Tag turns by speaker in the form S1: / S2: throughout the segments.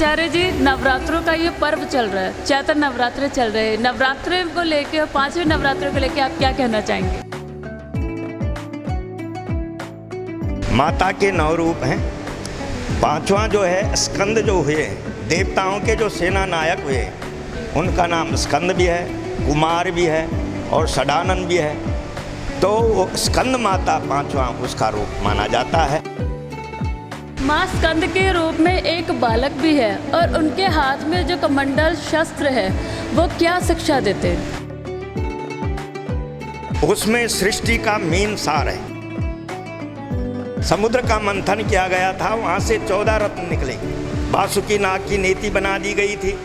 S1: आचार्य जी, नवरात्रों का ये पर्व चल रहा है। चैत्र नवरात्र चल रहे हैं। नवरात्रे को लेके पाँचवें नवरात्र को लेके आप क्या कहना चाहेंगे?
S2: माता के नौ रूप हैं। पांचवा जो है, स्कंद जो हुए देवताओं के जो सेना नायक हुए उनका नाम स्कंद भी है, कुमार भी है और सडानन भी है। तो स्कंद माता पांचवा उसका रूप माना जाता है।
S1: माँ स्कंद के रूप में एक बालक भी है और उनके हाथ में जो कमंडल शस्त्र है, वो क्या शिक्षा देते?
S2: उसमें सृष्टि का मेन सार है। समुद्र का मंथन किया गया था, वहाँ से चौदह रत्न निकले। बासुकी नाग की नीति बना दी गई थी।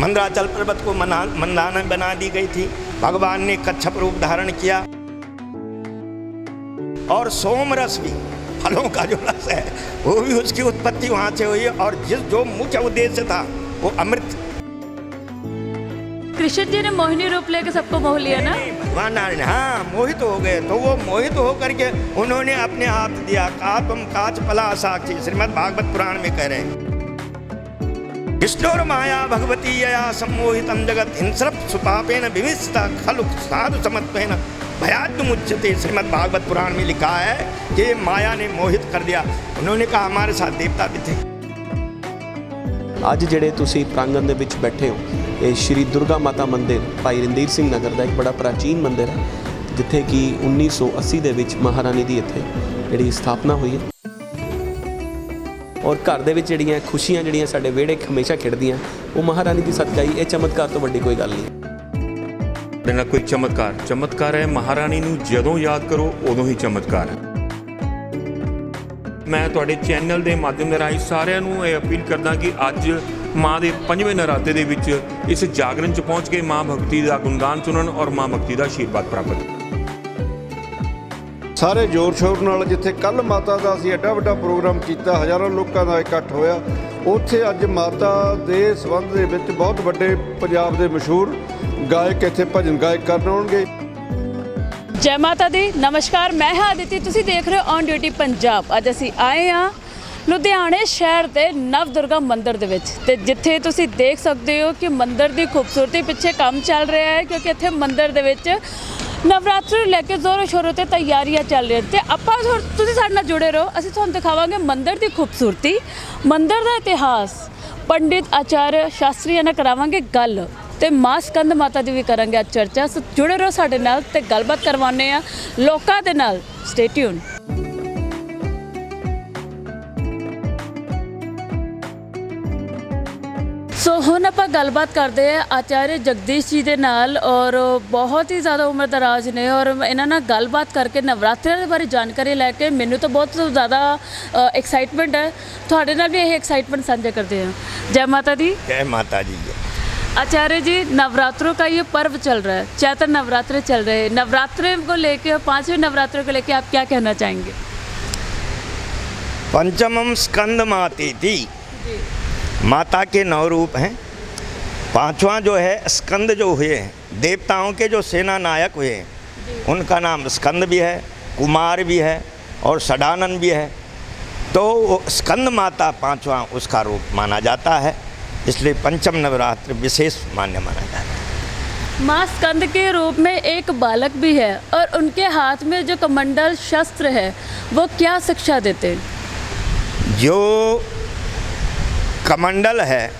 S2: मंदराचल पर्वत को मंदाना बना दी गई थी। भगवान ने कच्छप रूप धारण किया। और सोम रस भी। फलों का जो रस है वो भी उसकी उत्पत्ति वहाँ से हुई और जिस जो मुख्य उद्देश्य था वो अमृत।
S1: कृष्ण जी ने मोहिनी रूप लेके सबको मोह लिया ना?
S2: भगवान नारायण हाँ मोहित हो गए तो वो मोहित हो करके उन्होंने अपने हाथ दिया का तुम काच पला साक्षी श्रीमद् भागवत पुराण में कह रहे हैं। विष्णुर माया भगवती यया सम्मोहितम जगत हिंसरप सुपापेन विमिष्टा खलु साधु समत्वेन। भयाद्य मुच्यते श्रीमद् भागवत पुराण में लिखा है कि माया ने मोहित कर दिया उन्होंने कहा हमारे साथ देवता भी थे
S3: ਅੱਜ ਜਿਹੜੇ ਤੁਸੀਂ ਪ੍ਰਾਂਗਣ ਦੇ ਵਿੱਚ ਬੈਠੇ ਹੋ ਇਹ ਸ਼੍ਰੀ ਦੁਰਗਾ ਮਾਤਾ ਮੰਦਿਰ ਭਾਈ ਰਣਧੀਰ ਸਿੰਘ ਨਗਰ ਦਾ ਇੱਕ ਬੜਾ ਪ੍ਰਾਚੀਨ ਮੰਦਿਰ ਹੈ ਜਿੱਥੇ ਕਿ 1980 ਦੇ ਵਿੱਚ ਮਹਾਰਾਣੀ ਦੀ ਇੱਥੇ ਜਿਹੜੀ ਸਥਾਪਨਾ ਹੋਈ ਹੈ ਔਰ ਘਰ ਦੇ ਵਿੱਚ ਜਿਹੜੀਆਂ ਖੁਸ਼ੀਆਂ ਜਿਹੜੀਆਂ ਸਾਡੇ ਵਿਹੜੇ 'ਚ ਹਮੇਸ਼ਾ ਖਿੜਦੀਆਂ ਉਹ ਮਹਾਰਾਣੀ ਦੀ ਸਦਕਾ ਹੀ ਇਹ ਚਮਤਕਾਰ ਤੋਂ ਵੱਡੀ ਕੋਈ ਗੱਲ ਨਹੀਂ
S4: ਦੇ ਨਾਲ ਕੋਈ ਚਮਤਕਾਰ। ਚਮਤਕਾਰ ਹੈ, ਮਹਾਰਾਣੀ ਨੂੰ ਜਦੋਂ ਯਾਦ ਕਰੋ, ਉਦੋਂ ਹੀ ਚਮਤਕਾਰ ਹੈ। ਮੈਂ ਤੁਹਾਡੇ ਚੈਨਲ ਦੇ ਮਾਧਿਅਮ ਦੇ ਰਾਹੀਂ ਸਾਰਿਆਂ ਨੂੰ ਇਹ ਅਪੀਲ ਕਰਦਾ ਕਿ ਅੱਜ ਮਾਂ ਦੇ ਪੰਜਵੇਂ ਨਰਾਤੇ ਦੇ ਵਿੱਚ ਇਸ ਜਾਗਰਣ 'ਚ ਪਹੁੰਚ ਕੇ ਮਾਂ ਭਗਤੀ ਦਾ ਗੁਣਗਾਨ ਸੁਣਨ ਔਰ ਮਾਂ ਭਗਤੀ ਦਾ ਆਸ਼ੀਰਵਾਦ ਪ੍ਰਾਪਤ
S5: ਸਾਰੇ ਜ਼ੋਰ ਸ਼ੋਰ ਨਾਲ ਜਿੱਥੇ ਕੱਲ ਮਾਤਾ ਦਾ ਅਸੀਂ ਐਡਾ ਵੱਡਾ ਪ੍ਰੋਗਰਾਮ ਕੀਤਾ, ਹਜ਼ਾਰਾਂ ਲੋਕਾਂ ਦਾ ਇਕੱਠ ਹੋਇਆ, ਉੱਥੇ ਅੱਜ ਮਾਤਾ ਦੇ ਸੰਬੰਧ ਦੇ ਵਿੱਚ ਬਹੁਤ ਵੱਡੇ ਪੰਜਾਬ ਦੇ ਮਸ਼ਹੂਰ ਗਾਇਕ ਇੱਥੇ ਭਜਨ ਗਾਇਕ ਕਰਨ ਆਉਣਗੇ।
S1: ਜੈ ਮਾਤਾ ਦੀ, ਨਮਸਕਾਰ, ਮੈਂ ਹਾਂ ਅਦਿਤੀ ਤੁਸੀਂ ਦੇਖ ਰਹੇ ਹੋ ਔਨ ਡਿਊਟੀ ਪੰਜਾਬ। ਅੱਜ ਅਸੀਂ ਆਏ ਹਾਂ ਲੁਧਿਆਣੇ ਸ਼ਹਿਰ ਦੇ ਨਵ ਦੁਰਗਾ ਮੰਦਿਰ ਦੇ ਵਿੱਚ ਤੇ ਜਿੱਥੇ ਤੁਸੀਂ ਦੇਖ ਸਕਦੇ ਹੋ ਕਿ ਮੰਦਿਰ ਦੀ ਖੂਬਸੂਰਤੀ ਪਿੱਛੇ ਕੰਮ ਚੱਲ ਰਿਹਾ ਹੈ ਕਿਉਂਕਿ ਇੱਥੇ ਮੰਦਿਰ ਦੇ ਵਿੱਚ ਨਵਰਾਤਰੀ ਨੂੰ ਲੈ ਕੇ ਜ਼ੋਰੋ ਸ਼ੋਰੋ ਤੇ ਤਿਆਰੀਆਂ ਚੱਲ ਰਹੀਆਂ ਤੇ ਆਪਾਂ ਤੁਸੀਂ ਸਾਡੇ ਨਾਲ ਜੁੜੇ ਰਹੋ, ਅਸੀਂ ਤੁਹਾਨੂੰ ਦਿਖਾਵਾਂਗੇ ਮੰਦਿਰ ਦੀ ਖੂਬਸੂਰਤੀ, ਮੰਦਿਰ ਦਾ ਇਤਿਹਾਸ। ਪੰਡਿਤ ਆਚਾਰ ਸ਼ਾਸਤਰੀ ਨਾਲ ਕਰਾਵਾਂਗੇ ਗੱਲ। ਤੇ ਮਾਂ ਸਕੰਦ ਮਾਤਾ ਦੀ ਵੀ ਕਰਾਂਗੇ ਅੱਜ ਚਰਚਾ। ਸੋ ਜੁੜੇ ਰਹੋ ਸਾਡੇ ਨਾਲ ਤੇ ਗੱਲਬਾਤ ਕਰਵਾਉਣੇ ਆ ਲੋਕਾਂ ਦੇ ਨਾਲ। ਸਟੇ ਟਿਊਨ ਸੋ ਹੁਣ ਆਪਾਂ ਗੱਲਬਾਤ ਕਰਦੇ ਆ ਆਚਾਰਿਆ ਜਗਦੀਸ਼ ਜੀ ਦੇ ਨਾਲ ਔਰ ਬਹੁਤ ਹੀ ਜ਼ਿਆਦਾ ਉਮਰ ਦਰਾਜ ਨੇ ਔਰ ਇਹਨਾਂ ਨਾਲ ਗੱਲਬਾਤ ਕਰਕੇ ਨਵਰਾਤਰਿਆਂ ਦੇ ਬਾਰੇ ਜਾਣਕਾਰੀ ਲੈ ਕੇ ਮੈਨੂੰ ਤਾਂ ਬਹੁਤ ਜ਼ਿਆਦਾ ਐਕਸਾਈਟਮੈਂਟ ਹੈ। ਤੁਹਾਡੇ ਨਾਲ ਵੀ ਇਹ ਐਕਸਾਈਟਮੈਂਟ ਸਾਂਝਾ ਕਰਦੇ ਆ ਜੈ ਮਾਤਾ ਦੀ।
S2: ਜੈ ਮਾਤਾ ਜੀ
S1: आचार्य जी नवरात्रों का ये पर्व चल रहा है चैत्र नवरात्र चल रहे हैं। नवरात्रे को लेके और पाँचवें नवरात्रों को लेके आप क्या कहना चाहेंगे?
S2: पंचमम स्कंद माती थी माता के नौ रूप हैं। पांचवा जो है स्कंद जो हुए हैं देवताओं के जो सेना नायक हुए हैं उनका नाम स्कंद भी है कुमार भी है और सडानन भी है। तो स्कंद माता पांचवा उसका रूप माना जाता है। इसलिए पंचम नवरात्र विशेष मान्य माना जाता है।
S1: माँ स्कंद के रूप में एक बालक भी है और उनके हाथ में जो कमंडल शस्त्र है वो क्या शिक्षा देते हैं?
S2: जो कमंडल है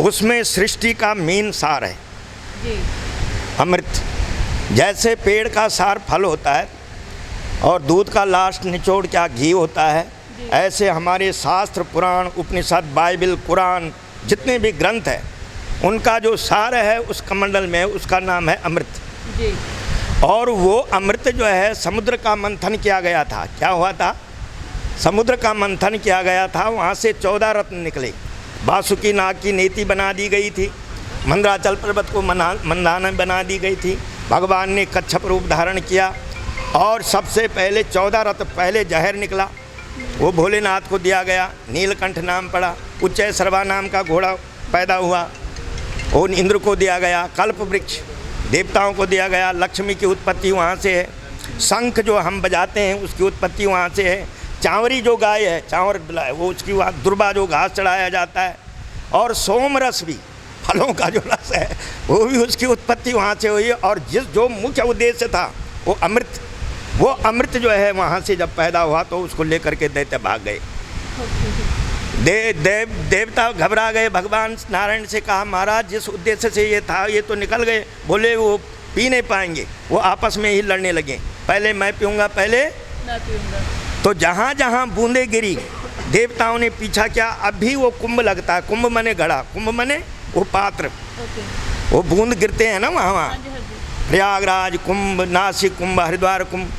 S2: उसमें सृष्टि का मेन सार है। अमृत जैसे पेड़ का सार फल होता है और दूध का लास्ट निचोड़ क्या घी होता है ऐसे हमारे शास्त्र पुराण उपनिषद बाइबल कुरान जितने भी ग्रंथ हैं उनका जो सार है उस कमंडल में उसका नाम है अमृत।
S1: जी।
S2: और वो अमृत जो है समुद्र का मंथन किया गया था। क्या हुआ था? समुद्र का मंथन किया गया था वहाँ से चौदह रत्न निकले। बासुकी नाग की नीति बना दी गई थी। मंदराचल पर्वत को मना मंदाना बना दी गई थी। भगवान ने कच्छप रूप धारण किया और सबसे पहले चौदह रत्न पहले जहर निकला। वो भोलेनाथ को दिया गया। नीलकंठ नाम पड़ा उच्चय सर्वा नाम का घोड़ा पैदा हुआ। वो इंद्र को दिया गया, कल्प वृक्ष। देवताओं को दिया गया, लक्ष्मी की उत्पत्ति वहाँ से है। शंख जो हम बजाते हैं, उसकी उत्पत्ति वहाँ से है। चावरी जो गाय है, चावर वो उसकी वहाँ दुर्बा जो घास चढ़ाया जाता है। और सोम रस भी, फलों का जो रस है, वो भी उसकी उत्पत्ति वहाँ से हुई और जिस, जो मुख्य उद्देश्य था, वो अमृत वो अमृत जो है वहाँ से जब पैदा हुआ तो उसको लेकर के दैत्य भाग गए। दे, देव देवता घबरा गए। भगवान नारायण से कहा महाराज जिस उद्देश्य से ये था ये तो निकल गए। बोले वो पी नहीं पाएँगे। वो आपस में ही लड़ने लगे। पहले मैं पीऊँगा पहले तो जहाँ जहाँ बूंदे गिरी देवताओं ने पीछा किया। अब भी वो कुंभ लगता है। कुंभ मने घड़ा कुंभ मने वो पात्र। वो बूंद गिरते हैं ना वहाँ वहाँ।
S1: हाँ हाँ
S2: प्रयागराज कुंभ नासिक कुंभ हरिद्वार कुंभ।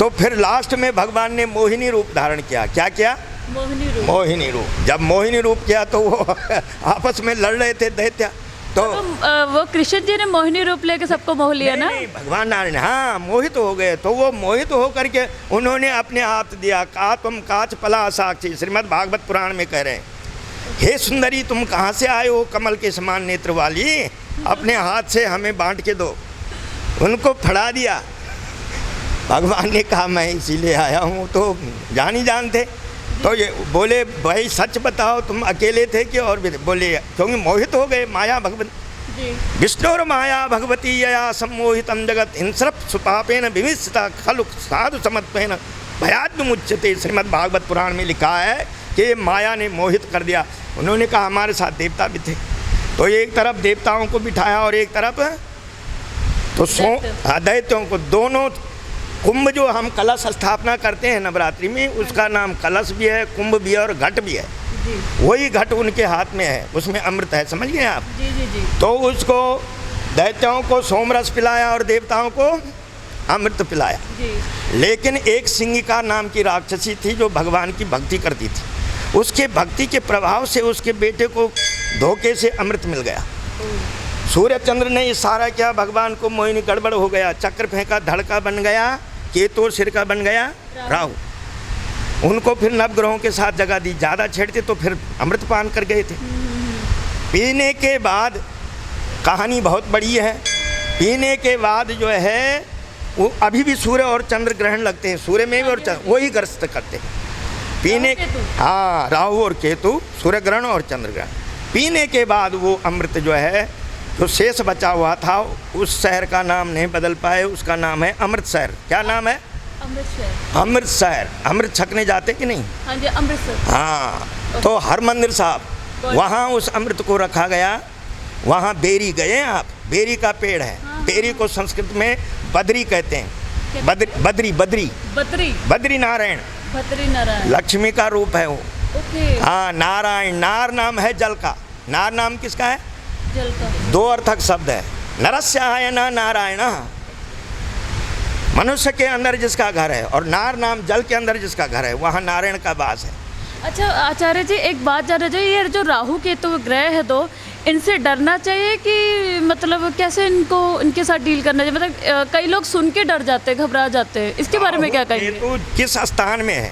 S2: तो फिर लास्ट में भगवान ने मोहिनी रूप धारण किया। क्या किया?
S1: मोहिनी रूप।
S2: मोहिनी रूप। जब मोहिनी रूप किया तो वो आपस में लड़ रहे थे दैत्य। तो
S1: तो वो कृष्ण जी ने मोहिनी रूप लेके सबको मोह लिया ना?
S2: नहीं, भगवान नारायण हाँ मोहित हो गए। तो वो मोहित होकर के उन्होंने अपने हाथ दिया का तुम काच पला साक्षी श्रीमद भागवत पुराण में कह रहे हैं हे सुंदरी तुम कहाँ से आए हो कमल के समान नेत्र वाली? अपने हाथ से हमें बांट के दो। उनको फड़ा दिया। भगवान ने कहा मैं इसीलिए आया हूँ तो जान ही जानते। तो ये बोले भाई सच बताओ तुम अकेले थे कि और भी थे? बोले क्योंकि मोहित हो गए माया भगवत। विष्णुर माया भगवती यया सम्मोहितम जगत हिंसरप सुपापेन विमिश्रता खलु साधु समत्वेन भयाद्म मुच्यते। श्रीमद् भागवत पुराण में लिखा है कि माया ने मोहित कर दिया। उन्होंने कहा हमारे साथ देवता भी थे। तो एक तरफ़ देवताओं को बिठाया और एक तरफ़ तो सो। हाँ, दैत्यों को दोनों कुंभ जो हम कलश स्थापना करते हैं नवरात्रि में उसका नाम कलश भी है कुंभ भी है और घट भी है। वही घट उनके हाथ में है उसमें अमृत है समझ गए आप?
S1: जी जी जी।
S2: तो उसको दैत्यों को सोमरस पिलाया और देवताओं को अमृत पिलाया।
S1: जी।
S2: लेकिन एक सिंगिका नाम की राक्षसी थी जो भगवान की भक्ति करती थी। उसके भक्ति के प्रभाव से उसके बेटे को धोखे से अमृत मिल गया। सूर्य चंद्र ने इशारा किया भगवान को मोहिनी गड़बड़ हो गया चक्र फेंका धड़का बन गया केतु और सिर का बन गया राहु। उनको फिर नवग्रहों के साथ जगह दी। ज़्यादा छेड़ते तो फिर अमृत पान कर गए थे। पीने के बाद कहानी बहुत बड़ी है। पीने के बाद जो है वो अभी भी सूर्य और चंद्र ग्रहण लगते हैं। सूर्य में भी और चंद्र वही ग्रस्त करते हैं। पीने हाँ राहु और केतु सूर्य ग्रहण और चंद्र ग्रहण। पीने के बाद वो अमृत जो है जो शेष बचा हुआ था। उस शहर का नाम नहीं बदल पाए उसका नाम है अमृतसर। क्या नाम है?
S1: अमृतसर।
S2: अमृतसर। अमृत छकने जाते कि नहीं?
S1: हाँ जी अमृतसर।
S2: हाँ तो हर मंदिर साहब वहाँ उस अमृत को रखा गया। वहाँ बेरी गए आप? बेरी का पेड़ है। बेरी को संस्कृत में बद्री कहते हैं। बद्री बद्री बद्री।
S1: बद्री।
S2: बद्री नारायण।
S1: बद्री नारायण।
S2: लक्ष्मी का रूप है वो। हाँ नारायण। नार नाम है जल का। नार नाम किसका है? दो अर्थक शब्द है। नरस्यायन नारायण। मनुष्य के अंदर जिसका घर है और नार नाम जल के अंदर जिसका घर है वहाँ नारायण का वास है।
S1: अच्छा आचार्य जी एक बात जानना चाहिए ये जो राहु केतु ग्रह है दो इनसे डरना चाहिए कि मतलब कैसे इनको इनके साथ डील करना चाहिए? मतलब कई लोग सुन के डर जाते हैं घबरा जाते हैं। इसके बारे में क्या कहेंगे?
S2: केतु किस स्थान में है?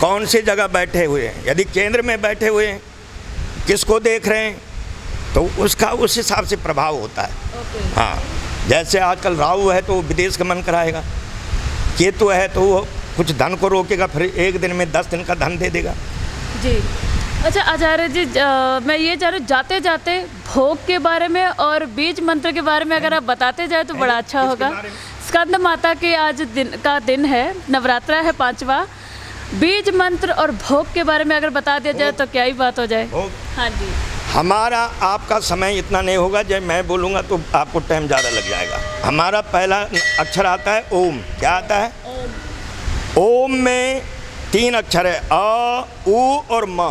S2: कौन सी जगह बैठे हुए हैं? यदि केंद्र में बैठे हुए हैं किसको देख रहे हैं? तो उसका उस हिसाब से प्रभाव होता है।
S1: ओके।
S2: हाँ जैसे आजकल राहु है तो वो विदेश गमन कराएगा केतु है तो वो कुछ धन को रोकेगा फिर एक दिन में दस दिन का धन दे देगा।
S1: जी। अच्छा आचार्य जी अ, मैं ये चाह रही हूँ जाते जाते भोग के बारे में और बीज मंत्र के बारे में अगर आप बताते जाए तो बड़ा अच्छा होगा। स्कंद माता के आज दिन का दिन है नवरात्रा है पांचवा। बीज मंत्र और भोग के बारे में अगर बता दिया जाए तो क्या ही बात हो जाए। हाँ जी।
S2: हमारा आपका समय इतना नहीं होगा जब मैं बोलूँगा तो आपको टाइम ज़्यादा लग जाएगा। हमारा पहला अक्षर आता है ओम। क्या आता है? ओम में तीन अक्षर है अ उ और म।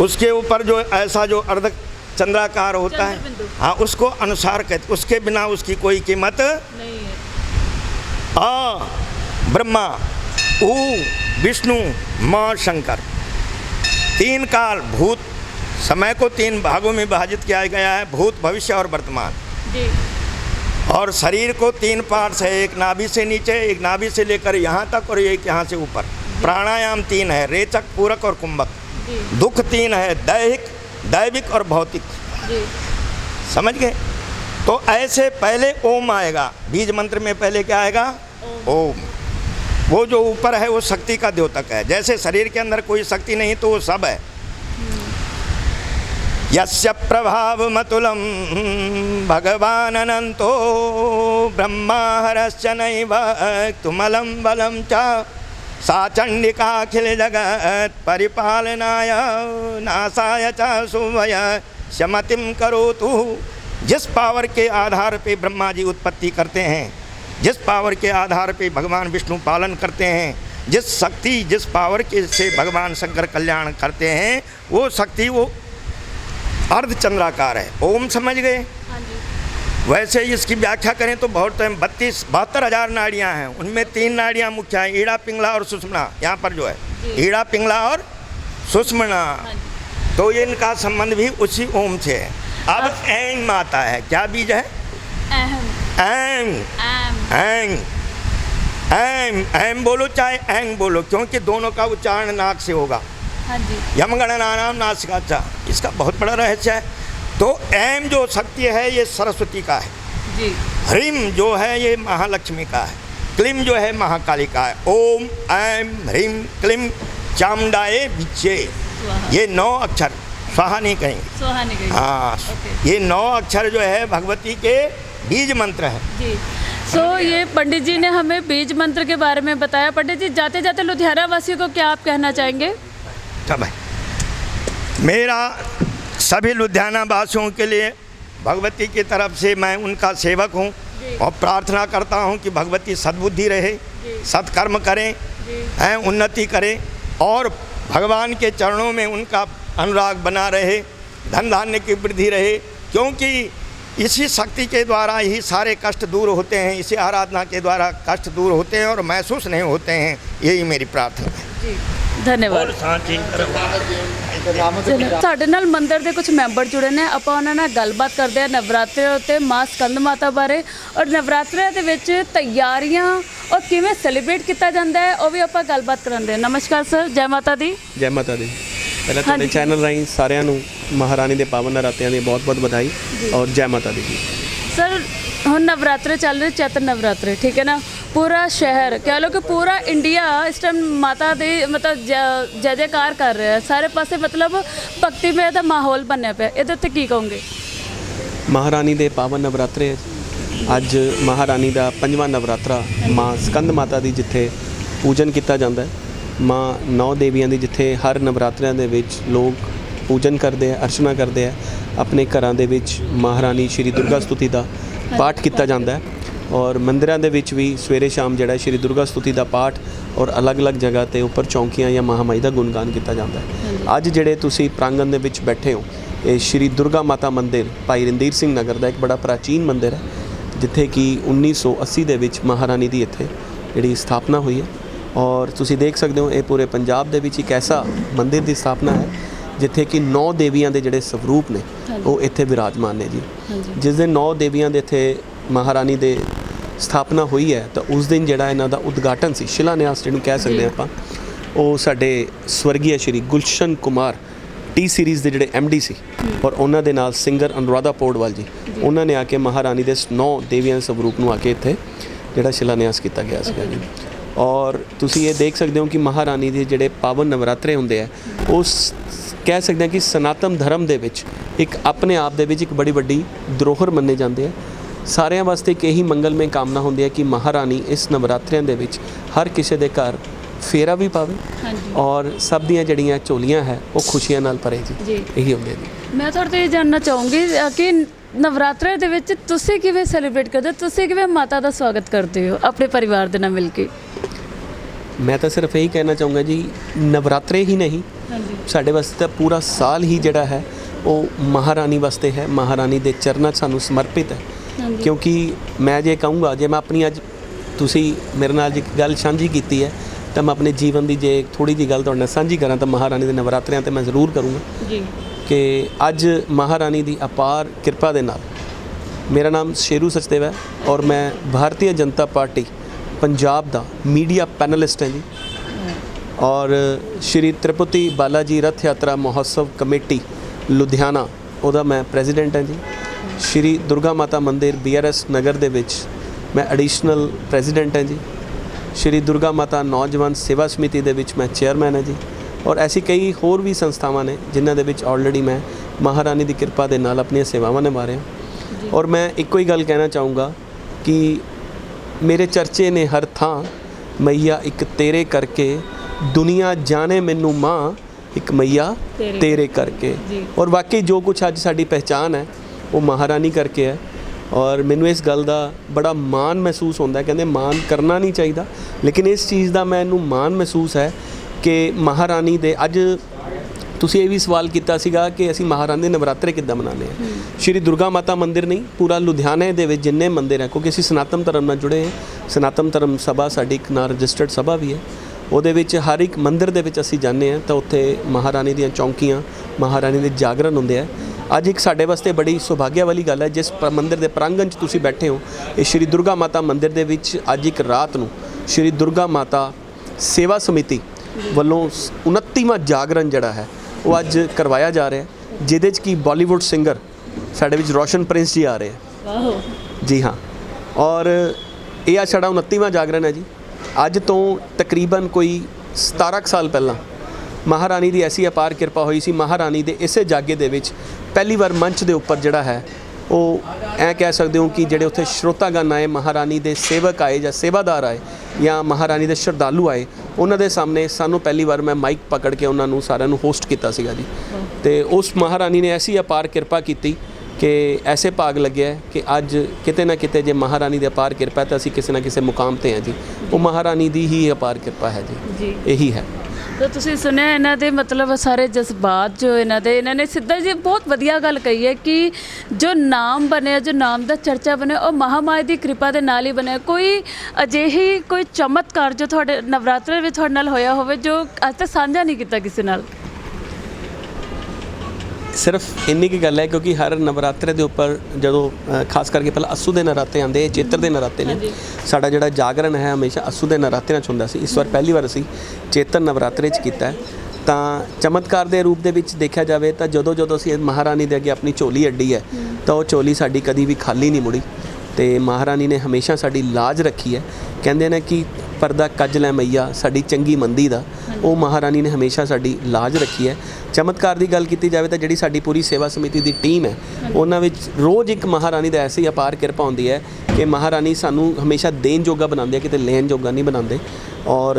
S2: उसके ऊपर जो ऐसा जो अर्ध चंद्राकार होता है हाँ उसको अनुसार कहते उसके बिना उसकी कोई कीमत
S1: नहीं है।
S2: अ ब्रह्मा उ विष्णु म शंकर। तीन काल भूत समय को तीन भागों में विभाजित किया गया है भूत भविष्य और वर्तमान।
S1: जी।
S2: और शरीर को तीन पार्ट्स है एक नाभि से नीचे एक नाभि से लेकर यहाँ तक और एक यहाँ से ऊपर। प्राणायाम तीन है रेचक पूरक और कुंभक। दुख तीन है दैहिक दैविक और भौतिक। समझ गए? तो ऐसे पहले ओम आएगा बीज मंत्र में पहले क्या आएगा? ओम। वो जो ऊपर है वो शक्ति का द्योतक है। जैसे शरीर के अंदर कोई शक्ति नहीं तो वो सब है। यस्य प्रभावमतुलं भगवानन्तो ब्रह्माहरश्च नैव तुमलं बलं च सा चण्डिकाखिलजगत् परिपालनाय नाशाय च सुवय शमतिं करोतु। जिस पावर के आधार पे ब्रह्मा जी उत्पत्ति करते हैं, जिस पावर के आधार पे भगवान विष्णु पालन करते हैं, जिस शक्ति, जिस पावर के से भगवान शंकर कल्याण करते हैं, वो शक्ति वो अर्धचंद्राकार है। ओम समझ गए?
S1: हाँ
S2: वैसे इसकी व्याख्या करें तो बहुत टाइम बत्तीस बहत्तर हज़ार नाड़ियाँ हैं। उनमें तीन नाड़ियाँ मुख्य हैं ईड़ा पिंगला और सुषमना यहाँ पर जो है ईड़ा पिंगला और सुषमना
S1: हाँ
S2: तो ये इनका संबंध भी उसी ओम से है। अब ऐंग माता है। क्या बीज है?
S1: अहम
S2: ऐंग
S1: एम
S2: ऐंग ऐम ऐम बोलो चाहे ऐंग बोलो क्योंकि दोनों का उच्चारण नाक से होगा।
S1: हाँ जी।
S2: यमगणनानाम नासिकाचा इसका बहुत बड़ा रहस्य है। तो ऐम जो शक्ति है ये सरस्वती का है।
S1: जी।
S2: ह्रीम जो है ये महालक्ष्मी का है। क्लिम जो है महाकाली का है। ओम ऐम ह्रीम क्लिम चामुंडाए बिचे ये नौ अक्षर। स्वाहा नहीं कहेंगे। हाँ। ये नौ अक्षर जो है भगवती के बीज मंत्र है।
S1: जी। सो ये पंडित जी ने हमें बीज मंत्र के बारे में बताया। पंडित जी जाते जाते लुधियाना वासियों को क्या आप कहना चाहेंगे?
S2: सब है मेरा सभी लुधियाना वासियों के लिए भगवती की तरफ़ से मैं उनका सेवक हूँ और प्रार्थना करता हूँ कि भगवती सद्बुद्धि रहे सत्कर्म करें हैं उन्नति करें और भगवान के चरणों में उनका अनुराग बना रहे धन धान्य की वृद्धि रहे क्योंकि इसी शक्ति के द्वारा ही सारे कष्ट दूर होते हैं इसी आराधना के द्वारा कष्ट दूर होते हैं और महसूस नहीं होते हैं यही मेरी प्रार्थना है
S1: ਜੀ ਧੰਨਵਾਦ ਚਲੋ ਸਾਡੇ ਨਾਲ ਮੰਦਿਰ ਦੇ ਕੁਝ ਮੈਂਬਰ ਜੁੜੇ ਨੇ ਆਪਾਂ ਉਹਨਾਂ ਨਾਲ ਗੱਲਬਾਤ ਕਰਦੇ ਆ ਨਵਰਾਤਰੇ ਉੱਤੇ ਮਾਂ ਸਕੰਦ ਮਾਤਾ ਬਾਰੇ ਔਰ ਨਵਰਾਤਰੇ ਦੇ ਵਿੱਚ ਤਿਆਰੀਆਂ ਔਰ ਕਿਵੇਂ ਸੈਲੀਬ੍ਰੇਟ ਕੀਤਾ ਜਾਂਦਾ ਹੈ ਉਹ ਵੀ ਆਪਾਂ ਗੱਲਬਾਤ ਕਰਾਂਦੇ ਹਾਂ ਨਮਸਕਾਰ ਸਰ ਜੈ ਮਾਤਾ ਦੀ
S3: ਜੈ ਮਾਤਾ ਦੀ ਪਹਿਲਾਂ ਤੁਹਾਡੇ। ਚੈਨਲ ਰਾਹੀਂ ਸਾਰਿਆਂ ਨੂੰ ਮਹਾਰਾਣੀ ਦੇ ਪਾਵਨ ਨਰਾਤਿਆਂ ਦੀ ਬਹੁਤ-ਬਹੁਤ ਵਧਾਈ ਔਰ ਜੈ ਮਾਤਾ ਦੀ। ਜੀ
S1: ਸਰ ਹੁਣ ਨਵਰਾਤਰੇ ਚੱਲ ਰਹੇ ਚੈਤਨ ਨਵਰਾਤਰੇ ਠੀਕ ਹੈ ਨਾ? ਪੂਰਾ ਸ਼ਹਿਰ ਕਹਿ ਲਓ ਕਿ ਪੂਰਾ ਇੰਡੀਆ ਇਸ ਟਾਈਮ ਮਾਤਾ ਦੇ ਮਤਲਬ ਜ- ਜੈਕਾਰ ਕਰ ਰਿਹਾ ਹੈ। ਸਾਰੇ ਪਾਸੇ ਮਤਲਬ ਭਗਤੀਮय ਦਾ ਮਾਹੌਲ ਬਣਿਆ ਪਿਆ। ਇਹਦੇ ਉੱਤੇ ਕੀ ਕਹੋਗੇ?
S3: ਮਹਾਰਾਣੀ ਦੇ ਪਾਵਨ ਨਵਰਾਤਰੇ ਅੱਜ ਮਹਾਰਾਣੀ ਦਾ ਪੰਜਵਾਂ ਨਵਰਾਤਰਾ ਮਾਂ ਸਕੰਦ ਮਾਤਾ ਦੀ ਜਿੱਥੇ ਪੂਜਨ ਕੀਤਾ ਜਾਂਦਾ ਹੈ। ਮਾਂ ਨੌ ਦੇਵੀਆਂ ਦੀ ਜਿੱਥੇ ਹਰ ਨਵਰਾਤਰਿਆਂ ਦੇ ਵਿੱਚ ਲੋਕ ਪੂਜਨ ਕਰਦੇ ਆ ਅਰਚਨਾ ਕਰਦੇ ਆ ਆਪਣੇ ਘਰਾਂ ਦੇ ਵਿੱਚ ਮਹਾਰਾਣੀ ਸ਼੍ਰੀ ਦੁਰਗਾ ਸਤੁਤੀ ਦਾ ਪਾਠ ਕੀਤਾ ਜਾਂਦਾ ਹੈ। ਔਰ ਮੰਦਿਰਾਂ ਦੇ ਵਿੱਚ ਵੀ ਸਵੇਰੇ ਸ਼ਾਮ ਜਿਹੜਾ ਸ਼੍ਰੀ ਦੁਰਗਾ ਸਤੁਤੀ ਦਾ ਪਾਠ ਔਰ ਅਲੱਗ-ਅਲੱਗ ਜਗ੍ਹਾ ਤੇ ਉੱਪਰ ਚੌਂਕੀਆਂ ਜਾਂ ਮਹਾਮਾਈ ਦਾ ਗੁਣਗਾਨ ਕੀਤਾ ਜਾਂਦਾ ਹੈ। ਅੱਜ ਜਿਹੜੇ ਤੁਸੀਂ ਪ੍ਰਾਂਗਣ ਦੇ ਵਿੱਚ ਬੈਠੇ ਹੋ ਇਹ ਸ਼੍ਰੀ ਦੁਰਗਾ ਮਾਤਾ ਮੰਦਿਰ ਭਾਈ ਰਣਧੀਰ ਸਿੰਘ ਨਗਰ ਦਾ ਇੱਕ ਬੜਾ ਪ੍ਰਾਚੀਨ ਮੰਦਿਰ ਹੈ ਜਿੱਥੇ ਕਿ 1980 ਦੇ ਵਿੱਚ ਮਹਾਰਾਣੀ ਦੀ ਇੱਥੇ ਜਿਹੜੀ ਸਥਾਪਨਾ ਹੋਈ ਹੈ। ਔਰ ਤੁਸੀਂ ਦੇਖ ਸਕਦੇ ਹੋ ਇਹ ਪੂਰੇ ਪੰਜਾਬ ਦੇ ਵਿੱਚ ਇੱਕ ਐਸਾ ਮੰਦਿਰ ਦੀ ਸਥਾਪਨਾ ਹੈ ਜਿੱਥੇ ਕਿ ਨੌ ਦੇਵੀਆਂ ਦੇ ਜਿਹੜੇ ਸਰੂਪ ਨੇ ਉਹ ਇੱਥੇ ਵਿਰਾਜਮਾਨ ਨੇ ਜੀ। ਜਿਸ ਦਿਨ ਨੌ ਦੇਵੀਆਂ ਦੇ ਇੱਥੇ ਮਹਾਰਾਣੀ ਦੇ ਸਥਾਪਨਾ ਹੋਈ ਹੈ ਤਾਂ ਉਸ ਦਿਨ ਜਿਹੜਾ ਇਹਨਾਂ ਦਾ ਉਦਘਾਟਨ ਸੀ ਸ਼ਿਲਾਨਿਆਸ ਜਿਹਨੂੰ ਕਹਿ ਸਕਦੇ ਆਪਾਂ ਉਹ ਸਾਡੇ ਸਵਰਗੀ ਸ਼੍ਰੀ ਗੁਲਸ਼ਨ ਕੁਮਾਰ ਟੀ ਸੀਰੀਜ਼ ਦੇ ਜਿਹੜੇ ਡੀ ਸੀ ਔਰ ਉਹਨਾਂ ਦੇ ਨਾਲ ਸਿੰਗਰ ਅਨੁਰਾਧਾ ਪੋਡਵਾਲ ਜੀ ਉਹਨਾਂ ਨੇ ਆ ਕੇ ਮਹਾਰਾਣੀ ਦੇ ਨੌ ਦੇਵੀਆਂ ਸਰੂਪ ਨੂੰ ਆ ਕੇ ਇੱਥੇ ਜਿਹੜਾ ਸ਼ਿਲਾਨਿਆਸ ਕੀਤਾ ਗਿਆ ਸੀਗਾ ਜੀ। ਔਰ ਤੁਸੀਂ ਇਹ ਦੇਖ ਸਕਦੇ ਹੋ ਕਿ ਮਹਾਰਾਣੀ ਦੇ ਜਿਹੜੇ ਪਾਵਨ ਨਵਰਾਤਰੇ ਹੁੰਦੇ ਆ ਉਹ ਸ- ਕਹਿ ਸਕਦੇ ਹਾਂ ਕਿ ਸਨਾਤਨ ਧਰਮ ਦੇ ਵਿੱਚ ਇੱਕ ਆਪਣੇ ਆਪ ਦੇ ਵਿੱਚ ਇੱਕ ਬੜੀ ਵੱਡੀ ਧਰੋਹਰ ਮੰਨੇ ਜਾਂਦੇ ਆ। ਸਾਰਿਆਂ ਵਾਸਤੇ ਇੱਕ ਇਹੀ ਮੰਗਲਮਈ ਕਾਮਨਾ ਹੁੰਦੀ ਹੈ ਕਿ ਮਹਾਰਾਣੀ ਇਸ ਨਵਰਾਤਰਿਆਂ ਦੇ ਵਿੱਚ ਹਰ ਕਿਸੇ ਦੇ ਘਰ ਫੇਰਾ ਵੀ ਪਾਵੇ
S1: ਹਾਂਜੀ।
S3: ਔਰ ਸਭ ਦੀਆਂ ਜਿਹੜੀਆਂ ਝੋਲੀਆਂ ਹੈ ਉਹ ਖੁਸ਼ੀਆਂ ਨਾਲ ਭਰੇ ਜੀ। ਇਹੀ ਹੁੰਦੇ ਜੀ
S1: ਮੈਂ ਤੁਹਾਡੇ ਤੋਂ ਇਹ ਜਾਣਨਾ ਚਾਹੂੰਗੀ ਕਿ ਨਵਰਾਤਰੇ ਦੇ ਵਿੱਚ ਤੁਸੀਂ ਕਿਵੇਂ ਸੈਲੀਬ੍ਰੇਟ ਕਰਦੇ ਹੋ? ਤੁਸੀਂ ਕਿਵੇਂ ਮਾਤਾ ਦਾ ਸਵਾਗਤ ਕਰਦੇ ਹੋ ਆਪਣੇ ਪਰਿਵਾਰ ਦੇ ਨਾਲ ਮਿਲ ਕੇ?
S3: ਮੈਂ ਤਾਂ ਸਿਰਫ ਇਹੀ ਕਹਿਣਾ ਚਾਹੂੰਗਾ ਜੀ ਨਵਰਾਤਰੇ ਹੀ ਨਹੀਂ।
S1: ਹਾਂਜੀ।
S3: ਸਾਡੇ ਵਾਸਤੇ ਤਾਂ ਪੂਰਾ ਸਾਲ ਹੀ ਜਿਹੜਾ ਹੈ ਉਹ ਮਹਾਰਾਣੀ ਵਾਸਤੇ ਹੈ। ਮਹਾਰਾਣੀ ਦੇ ਚਰਨਾਂ 'ਚ ਸਾਨੂੰ ਸਮਰਪਿਤ ਹੈ। ਕਿਉਂਕਿ ਮੈਂ ਜੇ ਕਹੂੰਗਾ ਜੇ ਮੈਂ ਆਪਣੀ ਅੱਜ ਤੁਸੀਂ ਮੇਰੇ ਨਾਲ ਜੇ ਇੱਕ ਗੱਲ ਸਾਂਝੀ ਕੀਤੀ ਹੈ ਤਾਂ ਮੈਂ ਆਪਣੇ ਜੀਵਨ ਦੀ ਜੇ ਥੋੜੀ ਜਿਹੀ ਗੱਲ ਤੁਹਾਡੇ ਨਾਲ ਸਾਂਝੀ ਕਰਾਂ ਤਾਂ ਮਹਾਰਾਣੀ ਦੇ ਨਵਰਾਤਰਿਆਂ ਤੇ ਮੈਂ ਜ਼ਰੂਰ ਕਰੂੰਗਾ।
S1: ਜੀ।
S3: ਕਿ ਅੱਜ ਮਹਾਰਾਣੀ ਦੀ ਅਪਾਰ ਕਿਰਪਾ ਦੇ ਨਾਲ ਮੇਰਾ ਨਾਮ ਸ਼ੇਰੂ ਸਚਦੇਵ ਹੈ ਔਰ ਮੈਂ ਭਾਰਤੀ ਜਨਤਾ ਪਾਰਟੀ ਪੰਜਾਬ ਦਾ ਮੀਡੀਆ ਪੈਨਲਿਸਟ ਹਾਂ ਜੀ। ਔਰ ਸ਼੍ਰੀ ਤ੍ਰਿਪੁਤੀ ਬਾਲਾਜੀ ਰਥ ਯਾਤਰਾ ਮਹੋਤਸਵ ਕਮੇਟੀ ਲੁਧਿਆਣਾ, ਉਹਦਾ ਮੈਂ ਪ੍ਰੈਜ਼ੀਡੈਂਟ ਹਾਂ ਜੀ। ਸ਼੍ਰੀ ਦੁਰਗਾ ਮਾਤਾ ਮੰਦਿਰ ਬੀਆਰਐਸ ਨਗਰ ਦੇ ਵਿੱਚ ਮੈਂ ਐਡੀਸ਼ਨਲ ਪ੍ਰੈਜ਼ੀਡੈਂਟ ਹਾਂ ਜੀ। ਸ਼੍ਰੀ ਦੁਰਗਾ ਮਾਤਾ ਨੌਜਵਾਨ ਸੇਵਾ ਸਮਿਤੀ ਦੇ ਵਿੱਚ ਮੈਂ ਚੇਅਰਮੈਨ ਹਾਂ ਜੀ। ਔਰ ਐਸੀ ਕਈ ਹੋਰ ਵੀ ਸੰਸਥਾਵਾਂ ਨੇ ਜਿਨ੍ਹਾਂ ਦੇ ਵਿੱਚ ਆਲਰੇਡੀ ਮੈਂ ਮਹਾਰਾਣੀ ਦੀ ਕਿਰਪਾ ਦੇ ਨਾਲ ਆਪਣੀਆਂ ਸੇਵਾਵਾਂ ਨਿਭਾ ਰਹੇ। ਔਰ ਮੈਂ ਇੱਕੋ ਹੀ ਗੱਲ ਕਹਿਣਾ ਚਾਹੂੰਗਾ ਕਿ ਮੇਰੇ ਚਰਚੇ ਨੇ ਹਰ ਥਾਂ ਮਈਆ ਇੱਕ ਤੇਰੇ ਕਰਕੇ ਦੁਨੀਆ ਜਾਣੇ ਮੈਨੂੰ ਮਾਂ ਇੱਕ ਮਈਆ
S1: ਤੇਰੇ
S3: ਕਰਕੇ। ਔਰ ਵਾਕਈ ਜੋ ਕੁਝ ਅੱਜ ਸਾਡੀ ਪਹਿਚਾਨ ਹੈ ਉਹ ਮਹਾਰਾਣੀ ਕਰਕੇ ਹੈ। ਔਰ ਮੈਨੂੰ ਇਸ ਗੱਲ ਦਾ ਬੜਾ ਮਾਣ ਮਹਿਸੂਸ ਹੁੰਦਾ ਹੈ ਕਹਿੰਦੇ ਮਾਣ ਕਰਨਾ ਨਹੀਂ ਚਾਹੀਦਾ। ਲੇਕਿਨ ਇਸ ਚੀਜ਼ ਦਾ ਮੈਨੂੰ ਮਾਣ ਮਹਿਸੂਸ ਹੈ ਕਿ ਮਹਾਰਾਣੀ ਦੇ ਅੱਜ ਤੁਸੀਂ ਇਹ ਵੀ ਸਵਾਲ ਕੀਤਾ ਸੀਗਾ ਕਿ ਅਸੀਂ ਮਹਾਰਾਣੀ ਦੇ ਨਵਰਾਤਰੇ ਕਿੱਦਾਂ ਮਨਾਉਂਦੇ ਹਾਂ। ਸ਼੍ਰੀ ਦੁਰਗਾ ਮਾਤਾ ਮੰਦਿਰ ਨਹੀਂ ਪੂਰਾ ਲੁਧਿਆਣੇ ਦੇ ਵਿੱਚ ਜਿੰਨੇ ਮੰਦਿਰ ਹੈ ਕਿਉਂਕਿ ਅਸੀਂ ਸਨਾਤਨ ਧਰਮ ਨਾਲ ਜੁੜੇ ਹਾਂ। ਸਨਾਤਨ ਧਰਮ ਸਭਾ ਸਾਡੀ ਇੱਕ ਨਾਲ ਰਜਿਸਟਰਡ ਸਭਾ ਵੀ ਹੈ। ਉਹਦੇ ਵਿੱਚ ਹਰ ਇੱਕ ਮੰਦਿਰ ਦੇ ਵਿੱਚ ਅਸੀਂ ਜਾਂਦੇ ਹਾਂ ਤਾਂ ਉੱਥੇ ਮਹਾਰਾਣੀ ਦੀਆਂ ਚੌਂਕੀਆਂ ਮਹਾਰਾਣੀ ਦੇ ਜਾਗਰਣ ਹੁੰਦੇ ਆ। ਅੱਜ ਇੱਕ ਸਾਡੇ ਵਾਸਤੇ ਬੜੀ ਸੁਭਾਗਿਆ ਵਾਲੀ ਗੱਲ ਹੈ ਜਿਸ ਮੰਦਿਰ ਦੇ ਪ੍ਰਾਂਗਣ 'ਚ ਤੁਸੀਂ ਬੈਠੇ ਹੋ ਇਹ ਸ਼੍ਰੀ ਦੁਰਗਾ ਮਾਤਾ ਮੰਦਿਰ ਦੇ ਵਿੱਚ ਅੱਜ ਇੱਕ ਰਾਤ ਨੂੰ ਸ਼੍ਰੀ ਦੁਰਗਾ ਮਾਤਾ ਸੇਵਾ ਸਮਿਤੀ ਵੱਲੋਂ ਸ- 29ਵਾਂ ਜਾਗਰਣ ਜਿਹੜਾ ਹੈ ਉਹ ਅੱਜ ਕਰਵਾਇਆ ਜਾ ਰਿਹਾ ਜਿਹਦੇ 'ਚ ਕੀ ਬਾਲੀਵੁੱਡ ਸਿੰਗਰ ਸਾਡੇ ਵਿੱਚ ਰੋਸ਼ਨ ਪ੍ਰਿੰਸ ਜੀ ਆ ਰਹੇ
S1: ਵਾਹੋ
S3: ਜੀ ਹਾਂ। ਔਰ ਇਹ ਆ ਸਾਡਾ 29ਵਾਂ ਜਾਗਰਣ ਹੈ ਜੀ। ਅੱਜ ਤੋਂ ਤਕਰੀਬਨ ਕੋਈ 17 ਕੁ ਸਾਲ ਪਹਿਲਾਂ ਮਹਾਰਾਣੀ ਦੀ ਐਸੀ ਅਪਾਰ ਕਿਰਪਾ ਹੋਈ ਸੀ। ਮਹਾਰਾਣੀ ਦੇ ਇਸੇ ਜਾਗੇ ਦੇ ਵਿੱਚ ਪਹਿਲੀ ਵਾਰ ਮੰਚ ਦੇ ਉੱਪਰ ਜਿਹੜਾ ਹੈ ਉਹ ਐ ਕਹਿ ਸਕਦੇ ਹੋ ਕਿ ਜਿਹੜੇ ਉੱਥੇ ਸ਼ਰੋਤਾਗਣ ਆਏ ਮਹਾਰਾਣੀ ਦੇ ਸੇਵਕ ਆਏ ਜਾਂ ਸੇਵਾਦਾਰ ਆਏ ਜਾਂ ਮਹਾਰਾਣੀ ਦੇ ਸ਼ਰਧਾਲੂ ਆਏ ਉਹਨਾਂ ਦੇ ਸਾਹਮਣੇ ਸਾਨੂੰ ਪਹਿਲੀ ਵਾਰ ਮੈਂ ਮਾਈਕ ਪਕੜ ਕੇ ਉਹਨਾਂ ਨੂੰ ਸਾਰਿਆਂ ਨੂੰ ਹੋਸਟ ਕੀਤਾ ਸੀਗਾ ਜੀ। ਤੇ ਉਸ ਮਹਾਰਾਣੀ ਨੇ ਐਸੀ ਅਪਾਰ ਕਿਰਪਾ ਕੀਤੀ ਕਿ ਐਸੇ ਭਾਗ ਲੱਗਿਆ ਕਿ ਅੱਜ ਕਿਤੇ ਨਾ ਕਿਤੇ ਜੇ ਮਹਾਰਾਣੀ ਦੀ ਅਪਾਰ ਕਿਰਪਾ ਤਾਂ ਅਸੀਂ ਕਿਸੇ ਨਾ ਕਿਸੇ ਮੁਕਾਮ ਤੇ ਹਾਂ ਜੀ। ਉਹ ਮਹਾਰਾਣੀ ਦੀ ਹੀ ਅਪਾਰ ਕਿਰਪਾ ਹੈ ਜੀ। ਇਹੀ ਹੈ।
S1: ਤਾਂ ਤੁਸੀਂ ਸੁਣਿਆ ਇਹਨਾਂ ਦੇ ਮਤਲਬ ਸਾਰੇ ਜਜ਼ਬਾਤ ਜੋ ਇਹਨਾਂ ਦੇ, ਇਹਨਾਂ ਨੇ ਸਿੱਧਾ ਜੀ ਬਹੁਤ ਵਧੀਆ ਗੱਲ ਕਹੀ ਹੈ ਕਿ ਜੋ ਨਾਮ ਬਣਿਆ, ਜੋ ਨਾਮ ਦਾ ਚਰਚਾ ਬਣਿਆ, ਉਹ ਮਹਾਮਾਈ ਦੀ ਕਿਰਪਾ ਦੇ ਨਾਲ ਹੀ ਬਣਿਆ। ਕੋਈ ਅਜਿਹੀ ਕੋਈ ਚਮਤਕਾਰ ਜੋ ਤੁਹਾਡੇ ਨਵਰਾਤਰੇ ਵਿੱਚ ਤੁਹਾਡੇ ਨਾਲ ਹੋਇਆ ਹੋਵੇ, ਜੋ ਅੱਜ ਤੱਕ ਸਾਂਝਾ ਨਹੀਂ ਕੀਤਾ ਕਿਸੇ ਨਾਲ।
S3: ਸਿਰਫ ਇੰਨੀ ਕੀ ਗੱਲ ਹੈ ਕਿਉਂਕਿ ਹਰ ਨਵਰਾਤਰੇ ਦੇ ਉੱਪਰ ਜਦੋਂ ਖਾਸ ਕਰਕੇ ਪਹਿਲਾਂ ਅਸੂ ਦੇ ਨਰਾਤੇ ਆਉਂਦੇ ਇਹ ਚੇਤਰ ਦੇ ਨਰਾਤੇ ਨੇ। ਸਾਡਾ ਜਿਹੜਾ ਜਾਗਰਣ ਹੈ ਹਮੇਸ਼ਾ ਅਸੂ ਦੇ ਨਰਾਤਿਆਂ 'ਚ ਹੁੰਦਾ ਸੀ। ਇਸ ਵਾਰ ਪਹਿਲੀ ਵਾਰ ਅਸੀਂ ਚੇਤਰ ਨਵਰਾਤਰੇ 'ਚ ਕੀਤਾ। ਤਾਂ ਚਮਤਕਾਰ ਦੇ ਰੂਪ ਦੇ ਵਿੱਚ ਦੇਖਿਆ ਜਾਵੇ ਤਾਂ ਜਦੋਂ ਜਦੋਂ ਅਸੀਂ ਮਹਾਰਾਣੀ ਦੇ ਅੱਗੇ ਆਪਣੀ ਝੋਲੀ ਅੱਡੀ ਹੈ ਤਾਂ ਉਹ ਝੋਲੀ ਸਾਡੀ ਕਦੀ ਵੀ ਖਾਲੀ ਨਹੀਂ ਮੁੜੀ। ਤੇ ਮਹਾਰਾਣੀ ਨੇ ਹਮੇਸ਼ਾ ਸਾਡੀ ਲਾਜ ਰੱਖੀ ਹੈ। ਕਹਿੰਦੇ ਨੇ ਕਿ ਪਰਦਾ ਕੱਜ ਲੈ ਮਈਆ ਸਾਡੀ ਚੰਗੀ ਮੰਦੀ ਦਾ। ਉਹ ਮਹਾਰਾਣੀ ਨੇ ਹਮੇਸ਼ਾ ਸਾਡੀ ਲਾਜ ਰੱਖੀ ਹੈ। ਚਮਤਕਾਰ ਦੀ ਗੱਲ ਕੀਤੀ ਜਾਵੇ ਤਾਂ ਜਿਹੜੀ ਸਾਡੀ ਪੂਰੀ ਸੇਵਾ ਸਮਿਤੀ ਦੀ ਟੀਮ ਹੈ, ਉਹਨਾਂ ਵਿੱਚ ਰੋਜ਼ ਇੱਕ ਮਹਾਰਾਣੀ ਦਾ ਐਸੀ ਅਪਾਰ ਕਿਰਪਾ ਹੁੰਦੀ ਹੈ ਕਿ ਮਹਾਰਾਣੀ ਸਾਨੂੰ ਹਮੇਸ਼ਾ ਦੇਣ ਜੋਗਾ ਬਣਾਉਂਦੇ ਆ ਕਿਤੇ ਲੈਣ ਜੋਗਾ ਨਹੀਂ ਬਣਾਉਂਦੇ। ਔਰ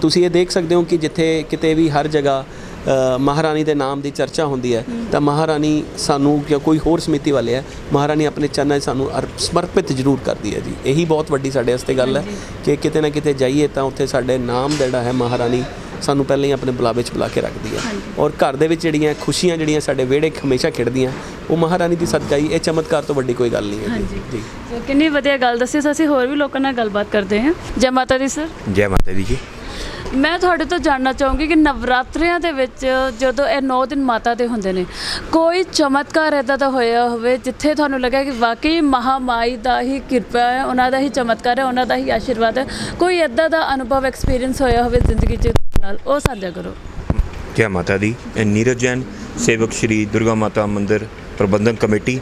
S3: ਤੁਸੀਂ ਇਹ ਦੇਖ ਸਕਦੇ ਹੋ ਕਿ ਜਿੱਥੇ ਕਿਤੇ ਵੀ ਹਰ ਜਗ੍ਹਾ ਮਹਾਰਾਣੀ ਦੇ ਨਾਮ ਦੀ ਚਰਚਾ ਹੁੰਦੀ ਹੈ ਤਾਂ ਮਹਾਰਾਣੀ ਸਾਨੂੰ ਜਾਂ ਕੋਈ ਹੋਰ ਸਮਿਤੀ ਵਾਲੇ ਹੈ ਮਹਾਰਾਣੀ ਆਪਣੇ ਚਰਨਾਂ 'ਚ ਸਾਨੂੰ ਅਰਪ- ਸਮਰਪਿਤ ਜ਼ਰੂਰ ਕਰਦੀ ਹੈ ਜੀ। ਇਹੀ ਬਹੁਤ ਵੱਡੀ ਸਾਡੇ ਵਾਸਤੇ ਗੱਲ ਹੈ ਕਿ ਕਿਤੇ ਨਾ ਕਿਤੇ ਜਾਈਏ ਤਾਂ ਉੱਥੇ ਸਾਡੇ ਨਾਮ ਜਿਹੜਾ ਹੈ ਮਹਾਰਾਣੀ ਸਾਨੂੰ ਪਹਿਲਾਂ ਹੀ ਆਪਣੇ ਬੁਲਾਵੇ 'ਚ ਬੁਲਾ ਕੇ ਰੱਖਦੀ ਹੈ। ਔਰ ਘਰ ਦੇ ਵਿੱਚ ਜਿਹੜੀਆਂ ਖੁਸ਼ੀਆਂ ਜਿਹੜੀਆਂ ਸਾਡੇ ਵਿਹੜੇ ਹਮੇਸ਼ਾ ਖਿੜਦੀਆਂ ਉਹ ਮਹਾਰਾਣੀ ਦੀ ਸਦਕਾ ਹੀ ਇਹ ਚਮਤਕਾਰ ਤੋਂ ਵੱਡੀ ਕੋਈ ਗੱਲ ਨਹੀਂ ਹੈ। ਜੀ।
S1: ਕਿੰਨੀ ਵਧੀਆ ਗੱਲ ਦੱਸੀ ਸੋ ਅਸੀਂ ਹੋਰ ਵੀ ਲੋਕਾਂ ਨਾਲ ਗੱਲਬਾਤ ਕਰਦੇ ਹਾਂ। ਜੈ ਮਾਤਾ ਦੀ ਸਰ।
S4: ਜੈ ਮਾਤਾ ਦੀ ਜੀ।
S1: ਮੈਂ ਤੁਹਾਡੇ ਤੋਂ ਜਾਣਨਾ ਚਾਹੂੰਗੀ ਕਿ ਨਵਰਾਤਰਿਆਂ ਦੇ ਵਿੱਚ ਜਦੋਂ ਇਹ 9 ਦਿਨ ਮਾਤਾ ਦੇ ਹੁੰਦੇ ਨੇ, ਕੋਈ ਚਮਤਕਾਰ ਇਦਾਂ ਦਾ ਹੋਇਆ ਹੋਵੇ ਜਿੱਥੇ ਤੁਹਾਨੂੰ ਲੱਗਾ ਕਿ ਵਾਕਈ ਮਹਾਮਾਈ ਦਾ ਹੀ ਕਿਰਪਾ ਹੈ, ਉਹਨਾਂ ਦਾ ਹੀ ਚਮਤਕਾਰ ਹੈ, ਉਹਨਾਂ ਦਾ ਹੀ ਆਸ਼ੀਰਵਾਦ ਹੈ, ਕੋਈ ਇਦਾਂ ਦਾ ਅਨੁਭਵ ਐਕਸਪੀਰੀਅੰਸ ਹੋਇਆ ਹੋਵੇ ਜ਼ਿੰਦਗੀ 'ਚ ਨਾਲ, ਉਹ ਸਾਂਝਾ ਕਰੋ।
S4: ਜੈ ਮਾਤਾ ਦੀ? ਇਹ ਨੀਰਜ ਜੈਨ, ਸੇਵਕ ਸ਼੍ਰੀ ਦੁਰਗਾ ਮਾਤਾ ਮੰਦਿਰ ਪ੍ਰਬੰਧਨ ਕਮੇਟੀ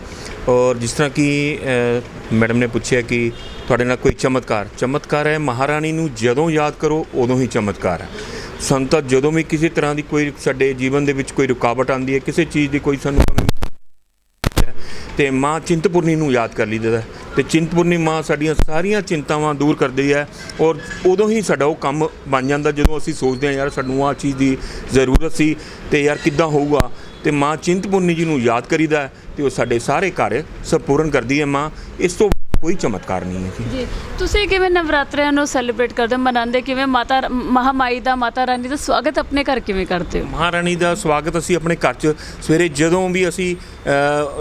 S4: ਔਰ ਜਿਸ ਤਰ੍ਹਾਂ ਕਿ ਮੈਡਮ ਨੇ ਪੁੱਛਿਆ ਕਿ ਤੁਹਾਡੇ ਨਾਲ ਕੋਈ ਚਮਤਕਾਰ। ਚਮਤਕਾਰ ਹੈ, ਮਹਾਰਾਣੀ ਨੂੰ ਜਦੋਂ ਯਾਦ ਕਰੋ, ਉਦੋਂ ਹੀ ਚਮਤਕਾਰ ਹੈ। ਸਾਨੂੰ ਜਦੋਂ ਵੀ ਕਿਸੇ ਤਰ੍ਹਾਂ ਦੀ ਕੋਈ ਸਾਡੇ ਜੀਵਨ ਦੇ ਵਿੱਚ ਕੋਈ ਰੁਕਾਵਟ ਆਉਂਦੀ ਹੈ, ਕਿਸੇ ਚੀਜ਼ ਦੀ ਕੋਈ ਸਾਨੂੰ ਕਮੀ ਤੇ ਮਾਂ ਚਿੰਤਪੁਰਨੀ ਨੂੰ ਯਾਦ ਕਰ ਲਈਦਾ ਹੈ। ਤੇ ਚਿੰਤਪੁਰਨੀ ਮਾਂ ਸਾਡੀਆਂ ਸਾਰੀਆਂ ਚਿੰਤਾਵਾਂ ਦੂਰ ਕਰਦੀ ਹੈ ਔਰ ਉਦੋਂ ਹੀ ਸਾਡਾ ਉਹ ਕੰਮ ਬਣ ਜਾਂਦਾ ਜਦੋਂ ਅਸੀਂ ਸੋਚਦੇ ਹਾਂ, ਯਾਰ ਸਾਨੂੰ ਆਹ ਚੀਜ਼ ਦੀ ਜ਼ਰੂਰਤ ਸੀ ਤੇ ਯਾਰ ਕਿੱਦਾਂ ਹੋਊਗਾ। ਤੇ ਮਾਂ ਚਿੰਤਪੁਰਨੀ ਜੀ ਨੂੰ ਯਾਦ ਕਰੀਦਾ ਹੈ ਤੇ ਉਹ ਸਾਡੇ ਸਾਰੇ ਕਾਰਜ ਸੰਪੂਰਨ ਕਰਦੀ ਹੈ ਮਾਂ। ਇਸ ਤੋਂ ਕੋਈ ਚਮਤਕਾਰ ਨਹੀਂ ਹੈ ਜੀ।
S1: ਜੀ ਤੁਸੀਂ ਕਿਵੇਂ ਨਵਰਾਤਰਿਆਂ ਨੂੰ ਸੈਲੀਬ੍ਰੇਟ ਕਰਦੇ ਹੋ ਮਨਾਉਂਦੇ ਕਿਵੇਂ? ਮਾਤਾ ਮਹਾਮਾਈ ਦਾ ਮਾਤਾ ਰਾਣੀ ਦਾ ਸਵਾਗਤ ਆਪਣੇ ਘਰ ਕਿਵੇਂ ਕਰਦੇ ਹੋ?
S4: ਮਹਾਰਾਣੀ ਦਾ ਸਵਾਗਤ ਅਸੀਂ ਆਪਣੇ ਘਰ 'ਚ ਸਵੇਰੇ ਜਦੋਂ ਵੀ ਅਸੀਂ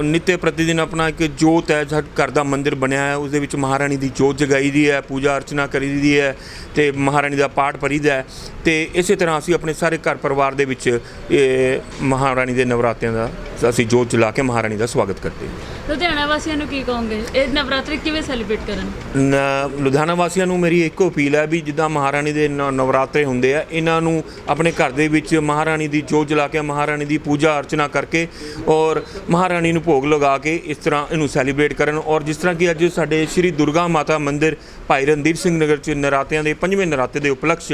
S4: ਨਿੱਤੇ ਪ੍ਰਤੀ ਦਿਨ ਆਪਣਾ ਇੱਕ ਜੋਤ ਹੈ ਸਾਡੇ ਘਰ ਦਾ ਮੰਦਿਰ ਬਣਿਆ ਹੈ ਉਸ ਦੇ ਵਿੱਚ ਮਹਾਰਾਣੀ ਦੀ ਜੋਤ ਜਗਾਈ ਦੀ ਹੈ ਪੂਜਾ ਅਰਚਨਾ ਕਰੀ ਦੀ ਹੈ ਤੇ ਮਹਾਰਾਣੀ ਦਾ ਪਾਠ ਪੜੀਦਾ ਹੈ। ਤੇ ਇਸੇ ਤਰ੍ਹਾਂ ਅਸੀਂ ਆਪਣੇ ਸਾਰੇ ਘਰ ਪਰਿਵਾਰ ਦੇ ਵਿੱਚ ਇਹ ਮਹਾਰਾਣੀ ਦੇ ਨਵਰਾਤਿਆਂ ਦਾ ਅਸੀਂ ਜੋਤ ਜਲਾ ਕੇ ਮਹਾਰਾਣੀ ਦਾ ਸਵਾਗਤ ਕਰਦੇ ਹਾਂ।
S1: ਲੁਧਿਆਣਾ ਵਾਸੀਆਂ ਨੂੰ ਕੀ ਕਹੋਗੇ? ਇਹ ਨਵਰਾਤਰੀ ਕਿਵੇਂ ਸੈਲੀਬ੍ਰੇਟ ਕਰਨ?
S4: ਨ- ਲੁਧਿਆਣਾ ਵਾਸੀਆਂ ਨੂੰ ਮੇਰੀ ਇੱਕੋ ਅਪੀਲ ਹੈ ਵੀ ਜਿੱਦਾਂ ਮਹਾਰਾਣੀ ਦੇ ਨ- ਨਵਰਾਤਰੇ ਹੁੰਦੇ ਆ ਇਹਨਾਂ ਨੂੰ ਆਪਣੇ ਘਰ ਦੇ ਵਿੱਚ ਮਹਾਰਾਣੀ ਦੀ ਜੋਤ ਜਲਾ ਕੇ ਮਹਾਰਾਣੀ ਦੀ ਪੂਜਾ ਅਰਚਨਾ ਕਰਕੇ ਔਰ ਮਹਾਰਾਣੀ ਨੂੰ ਭੋਗ ਲਗਾ ਕੇ ਇਸ ਤਰ੍ਹਾਂ ਇਹਨੂੰ ਸੈਲੀਬ੍ਰੇਟ ਕਰਨ ਔਰ ਜਿਸ ਤਰ੍ਹਾਂ ਕਿ ਅੱਜ ਸਾਡੇ ਸ੍ਰੀ ਦੁਰਗਾ ਮਾਤਾ ਮੰਦਿਰ ਭਾਈ ਰਣਦੀਪ ਸਿੰਘ ਨਗਰ ਚ ਨਰਾਤਿਆਂ ਦੇ ਪੰਜਵੇਂ ਨਰਾਤੇ ਦੇ ਉਪਲਕਸ਼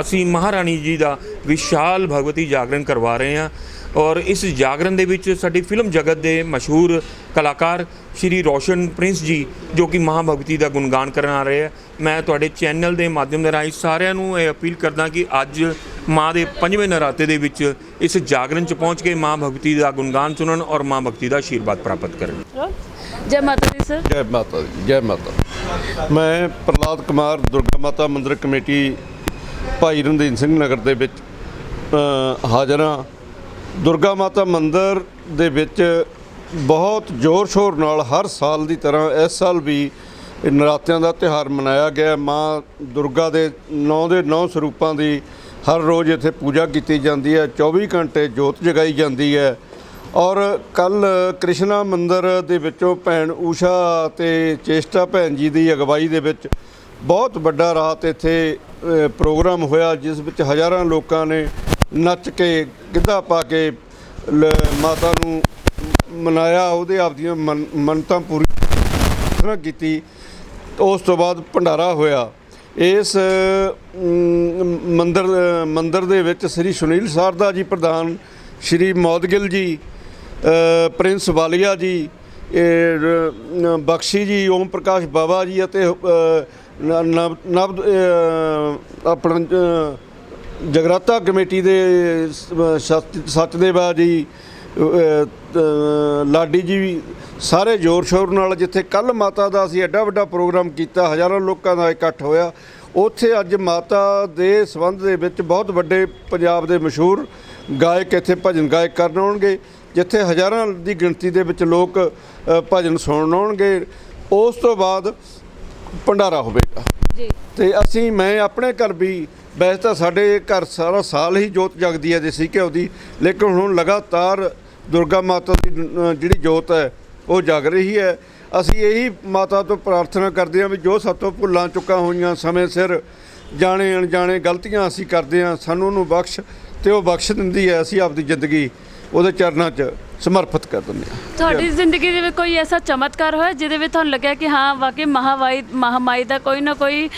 S4: ਅਸੀਂ ਮਹਾਰਾਣੀ ਜੀ ਦਾ ਵਿਸ਼ਾਲ ਭਗਵਤੀ ਜਾਗਰਣ ਕਰਵਾ ਰਹੇ ਹਾਂ। ਔਰ ਇਸ ਜਾਗਰਣ ਦੇ ਵਿੱਚ ਸਾਡੀ ਫਿਲਮ ਜਗਤ ਦੇ ਮਸ਼ਹੂਰ ਕਲਾਕਾਰ ਸ਼੍ਰੀ ਰੋਸ਼ਨ ਪ੍ਰਿੰਸ ਜੀ ਜੋ ਕਿ ਮਹਾਂ ਭਗਤੀ ਦਾ ਗੁਣਗਾਨ ਕਰਨ ਆ ਰਹੇ ਹੈ ਮੈਂ ਤੁਹਾਡੇ ਚੈਨਲ ਦੇ ਮਾਧਿਅਮ ਦੇ ਰਾਹੀਂ ਸਾਰਿਆਂ ਨੂੰ ਇਹ ਅਪੀਲ ਕਰਦਾ ਕਿ ਅੱਜ ਮਾਂ ਦੇ ਪੰਜਵੇਂ ਨਰਾਤੇ ਦੇ ਵਿੱਚ ਇਸ ਜਾਗਰਣ 'ਚ ਪਹੁੰਚ ਕੇ ਮਾਂ ਭਗਤੀ ਦਾ ਗੁਣਗਾਨ ਸੁਣਨ ਔਰ ਮਾਂ ਭਗਤੀ ਦਾ ਆਸ਼ੀਰਵਾਦ ਪ੍ਰਾਪਤ ਕਰਨ।
S1: ਜੈ ਮਾਤਾ ਦੀ ਸਰ।
S5: ਜੈ ਮਾਤਾ ਦੀ ਜੈ ਮਾਤਾ ਮੈਂ ਪ੍ਰਲਾਦ ਕੁਮਾਰ ਦੁਰਗਾ ਮਾਤਾ ਮੰਦਿਰ ਕਮੇਟੀ ਭਾਈ ਰਣਦੀਨ ਸਿੰਘ ਨਗਰ ਦੇ ਵਿੱਚ ਹਾਜ਼ਰ ਹਾਂ। ਦੁਰਗਾ ਮਾਤਾ ਮੰਦਿਰ ਦੇ ਵਿੱਚ ਬਹੁਤ ਜ਼ੋਰ ਸ਼ੋਰ ਨਾਲ ਹਰ ਸਾਲ ਦੀ ਤਰ੍ਹਾਂ ਇਸ ਸਾਲ ਵੀ ਨਰਾਤਿਆਂ ਦਾ ਤਿਉਹਾਰ ਮਨਾਇਆ ਗਿਆ। ਮਾਂ ਦੁਰਗਾ ਦੇ 9 ਦੇ 9 ਸਰੂਪਾਂ ਦੀ ਹਰ ਰੋਜ਼ ਇੱਥੇ ਪੂਜਾ ਕੀਤੀ ਜਾਂਦੀ ਹੈ। 24 ਘੰਟੇ ਜੋਤ ਜਗਾਈ ਜਾਂਦੀ ਹੈ। ਔਰ ਕੱਲ ਕ੍ਰਿਸ਼ਨਾ ਮੰਦਿਰ ਦੇ ਵਿੱਚੋਂ ਭੈਣ ਊਸ਼ਾ ਤੇ ਚੇਸ਼ਟਾ ਭੈਣ ਜੀ ਦੀ ਅਗਵਾਈ ਦੇ ਵਿੱਚ ਬਹੁਤ ਵੱਡਾ ਰਾਤ ਇੱਥੇ ਪ੍ਰੋਗਰਾਮ ਹੋਇਆ, ਜਿਸ ਵਿੱਚ ਹਜ਼ਾਰਾਂ ਲੋਕਾਂ ਨੇ ਨੱਚ ਕੇ ਗਿੱਧਾ ਪਾ ਕੇ ਲ- ਮਾਤਾ ਨੂੰ ਮਨਾਇਆ ਉਹਦੇ ਆਪਦੀਆਂ ਮੰਨ- ਮੰਨਤਾਂ ਪੂਰੀ ਕੀਤੀ। ਉਸ ਤੋਂ ਬਾਅਦ ਭੰਡਾਰਾ ਹੋਇਆ। ਇਸ ਮੰਦਰ ਮੰਦਰ ਦੇ ਵਿੱਚ ਸ੍ਰੀ ਸੁਨੀਲ ਸਾਰਦਾ ਜੀ ਪ੍ਰਧਾਨ ਸ੍ਰੀ ਮੌਦਗਿਲ ਜੀ ਪ੍ਰਿੰਸ ਵਾਲੀਆ ਜੀ ਬਖਸ਼ੀ ਜੀ ਓਮ ਪ੍ਰਕਾਸ਼ ਬਾਬਾ ਜੀ ਅਤੇ ਨਵ ਨਵ ਅ, ਆਪਣਾ ਜਗਰਾਤਾ ਕਮੇਟੀ ਦੇ ਸ- ਸਤ- ਸਚਦੇਵਾ ਜੀ ਅ, ਅ, ਲਾਡੀ ਜੀ ਵੀ ਸਾਰੇ ਜ਼ੋਰ ਸ਼ੋਰ ਨਾਲ ਜਿੱਥੇ ਕੱਲ ਮਾਤਾ ਦਾ ਅਸੀਂ ਐਡਾ ਵੱਡਾ ਪ੍ਰੋਗਰਾਮ ਕੀਤਾ ਹਜ਼ਾਰਾਂ ਲੋਕਾਂ ਦਾ ਇਕੱਠ ਹੋਇਆ। ਉੱਥੇ ਅੱਜ ਮਾਤਾ ਦੇ ਸੰਬੰਧ ਦੇ ਵਿੱਚ ਬਹੁਤ ਵੱਡੇ ਪੰਜਾਬ ਦੇ ਮਸ਼ਹੂਰ ਗਾਇਕ ਇੱਥੇ ਭਜਨ ਗਾਇਕ ਕਰਨ ਆਉਣਗੇ ਜਿੱਥੇ ਹਜ਼ਾਰਾਂ ਦੀ ਗਿਣਤੀ ਦੇ ਵਿੱਚ ਲੋਕ ਭਜਨ ਸੁਣਨ ਆਉਣਗੇ। ਉਸ ਤੋਂ ਬਾਅਦ ਭੰਡਾਰਾ ਹੋਵੇਗਾ।
S1: ਜੀ।
S5: ਤੇ ਅਸੀਂ ਮੈਂ ਆਪਣੇ ਘਰ ਵੀ ਵੈਸੇ ਤਾਂ ਸਾਡੇ ਘਰ ਸਾਰਾ ਸਾਲ ਹੀ ਜੋਤ ਜਗਦੀ ਹੈ ਦੇਸੀ ਘਿਓ ਦੀ, ਲੇਕਿਨ ਹੁਣ ਲਗਾਤਾਰ ਦੁਰਗਾ ਮਾਤਾ ਦੀ ਜਿਹੜੀ ਜੋਤ ਹੈ, ਉਹ ਜਗ ਰਹੀ ਹੈ। ਅਸੀਂ ਇਹੀ ਮਾਤਾ ਤੋਂ ਪ੍ਰਾਰਥਨਾ ਕਰਦੇ ਹਾਂ ਵੀ ਜੋ ਸਾਤੋਂ ਭੁੱਲਾਂ ਚੁੱਕਾਂ ਹੋਈਆਂ, ਸਮੇਂ ਸਿਰ ਜਾਣੇ ਅਣਜਾਣੇ ਗਲਤੀਆਂ ਅਸੀਂ ਕਰਦੇ ਹਾਂ, ਸਾਨੂੰ ਉਹਨੂੰ ਬਖਸ਼ ਤੇ ਉਹ ਬਖਸ਼ ਦਿੰਦੀ ਹੈ, ਅਸੀਂ ਆਪਦੀ ਜ਼ਿੰਦਗੀ ਉਹਦੇ ਚਰਨਾਂ 'ਚ ਸਮਰਪਿਤ ਕਰ ਦਿੰਦੇ ਹਾਂ
S1: ਤੁਹਾਡੀ ਜ਼ਿੰਦਗੀ ਦੇ ਵਿੱਚ ਕੋਈ ਐਸਾ ਚਮਤਕਾਰ ਹੋਇਆ ਜਿਹਦੇ ਵਿੱਚ ਤੁਹਾਨੂੰ ਲੱਗਿਆ ਕਿ ਹਾਂ ਵਾਕਈ ਮਹਾਵਾਈ ਮਹਾਮਾਈ ਦਾ ਕੋਈ ਨਾ ਕੋਈ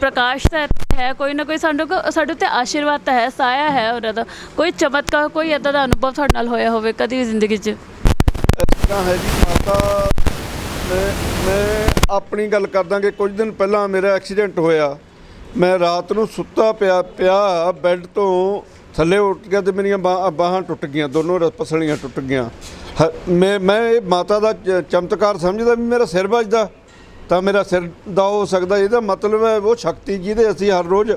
S1: ਪ੍ਰਕਾਸ਼ ਤਾਂ ਹੈ ਕੋਈ ਨਾ ਕੋਈ ਸਾਡੇ ਕੋ ਸਾਡੇ ਉੱਤੇ ਆਸ਼ੀਰਵਾਦ ਤਾਂ ਹੈ ਸਾਇਆ ਹੈ ਉਹਨਾਂ ਦਾ। ਕੋਈ ਚਮਤਕਾਰ ਕੋਈ ਇਦਾਂ ਦਾ ਅਨੁਭਵ ਤੁਹਾਡੇ ਨਾਲ ਹੋਇਆ ਹੋਵੇ ਕਦੀ ਵੀ ਜ਼ਿੰਦਗੀ 'ਚ?
S5: ਇਸ ਤਰ੍ਹਾਂ ਹੈ ਜੀ ਮਾਤਾ ਮੈਂ ਮੈਂ ਆਪਣੀ ਗੱਲ ਕਰਦਾ ਕਿ ਕੁਝ ਦਿਨ ਪਹਿਲਾਂ ਮੇਰਾ ਐਕਸੀਡੈਂਟ ਹੋਇਆ। ਮੈਂ ਰਾਤ ਨੂੰ ਸੁੱਤਾ ਪਿਆ ਪਿਆ ਬੈੱਡ ਤੋਂ ਥੱਲੇ ਉੱਠ ਗਿਆ ਤੇ ਮੇਰੀਆਂ ਬਾਹਾਂ ਬਾਹਾਂ ਟੁੱਟ ਗਈਆਂ, ਦੋਨੋਂ ਰ- ਪਸਲੀਆਂ ਟੁੱਟ ਗਈਆਂ। ਹ- ਮੈਂ ਮੈਂ ਇਹ ਮਾਤਾ ਦਾ ਚਮਤਕਾਰ ਸਮਝਦਾ ਵੀ ਮੇਰਾ ਸਿਰ ਵੱਜਦਾ, ਤਾਂ ਮੇਰਾ ਸਿਰ ਦਾ ਹੋ ਸਕਦਾ, ਇਹਦਾ ਮਤਲਬ ਹੈ ਉਹ ਸ਼ਕਤੀ ਜਿਹਦੇ ਅਸੀਂ ਹਰ ਰੋਜ਼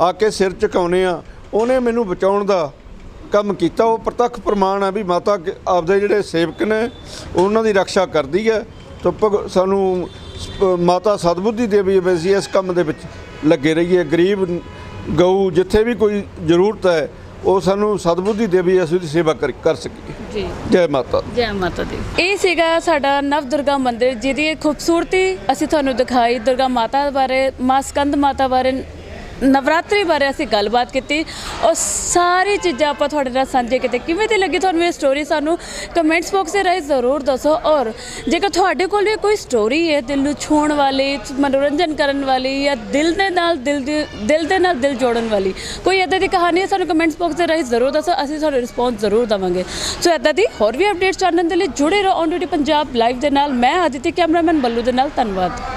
S5: ਆ ਕੇ ਸਿਰ ਝੁਕਾਉਂਦੇ ਆ ਉਹਨੇ ਮੈਨੂੰ ਬਚਾਉਣ ਦਾ ਕੰਮ ਕੀਤਾ। ਉਹ ਪ੍ਰਤੱਖ ਪ੍ਰਮਾਣ ਹੈ ਵੀ ਮਾਤਾ ਆਪਦੇ ਜਿਹੜੇ ਸੇਵਕ ਨੇ, ਉਹਨਾਂ ਦੀ ਰੱਖਿਆ ਕਰਦੀ ਹੈ। ਤਾਂ ਭਗ- ਸਾਨੂੰ ਮਾਤਾ ਸਤਬੁੱਧੀ ਦੇਵੀ ਵੀ ਅਸੀਂ ਇਸ ਕੰਮ ਦੇ ਵਿੱਚ ਲੱਗੇ ਰਹੀਏ। ਗਰੀਬ, ਗਊ, ਜਿੱਥੇ ਵੀ ਕੋਈ ਜ਼ਰੂਰਤ ਹੈ ਉਹ ਸਾਨੂੰ ਸਤਬੁੱਧੀ ਦੇਵੀ ਅਸੀਂ ਉਹਦੀ ਸੇਵਾ ਕਰ ਕਰ ਸਕੀਏ।
S1: ਜੀ।
S5: ਜੈ ਮਾਤਾ
S1: ਜੈ ਮਾਤਾ ਦੀ। ਇਹ ਸੀਗਾ ਸਾਡਾ ਨਵ ਦੁਰਗਾ ਮੰਦਿਰ ਜਿਹਦੀ ਖੂਬਸੂਰਤੀ ਅਸੀਂ ਤੁਹਾਨੂੰ ਦਿਖਾਈ। ਦੁਰਗਾ ਮਾਤਾ ਬਾਰੇ ਮਾਂ ਸਕੰਦ ਮਾਤਾ ਬਾਰੇ ਨਵਰਾਤਰੀ ਬਾਰੇ ਅਸੀਂ ਗੱਲਬਾਤ ਕੀਤੀ ਔਰ ਸਾਰੀ ਚੀਜ਼ਾਂ ਆਪਾਂ ਤੁਹਾਡੇ ਨਾਲ ਸਾਂਝੇ ਕੀਤੇ ਕਿਵੇਂ ਦੀ ਲੱਗੀ ਤੁਹਾਨੂੰ ਇਹ ਸਟੋਰੀ ਸਾਨੂੰ ਕਮੈਂਟਸ ਬਾਕਸ ਦੇ ਰਾਹੀਂ ਜ਼ਰੂਰ ਦੱਸੋ ਔਰ ਜੇਕਰ ਤੁਹਾਡੇ ਕੋਲ ਵੀ ਕੋਈ ਸਟੋਰੀ ਹੈ ਦਿਲ ਨੂੰ ਛੂਹਣ ਵਾਲੀ, ਮਨੋਰੰਜਨ ਕਰਨ ਵਾਲੀ ਜਾਂ ਦਿਲ ਦੇ ਨਾਲ ਦਿਲ ਦੇ ਦਿਲ ਦੇ ਨਾਲ ਦਿਲ ਜੋੜਨ ਵਾਲੀ ਕੋਈ ਇਦਾਂ ਦੀ ਕਹਾਣੀ ਹੈ, ਸਾਨੂੰ ਕਮੈਂਟਸ ਬਾਕਸ ਦੇ ਰਾਹੀਂ ਜ਼ਰੂਰ ਦੱਸੋ, ਅਸੀਂ ਤੁਹਾਨੂੰ ਰਿਸਪੌਂਸ ਜ਼ਰੂਰ ਦਵਾਂਗੇ। ਸੋ ਇਦਾਂ ਦੀ ਹੋਰ ਵੀ ਅਪਡੇਟਸ ਜਾਣਨ ਦੇ ਲਈ ਜੁੜੇ ਰਹੋ ਔਨ ਡਿਊਟੀ ਪੰਜਾਬ ਲਾਈਵ ਦੇ ਨਾਲ। ਮੈਂ ਆਦਿਤੀ, ਕੈਮਰਾਮੈਨ ਬੱਲੂ ਦੇ ਨਾਲ, ਧੰਨਵਾਦ।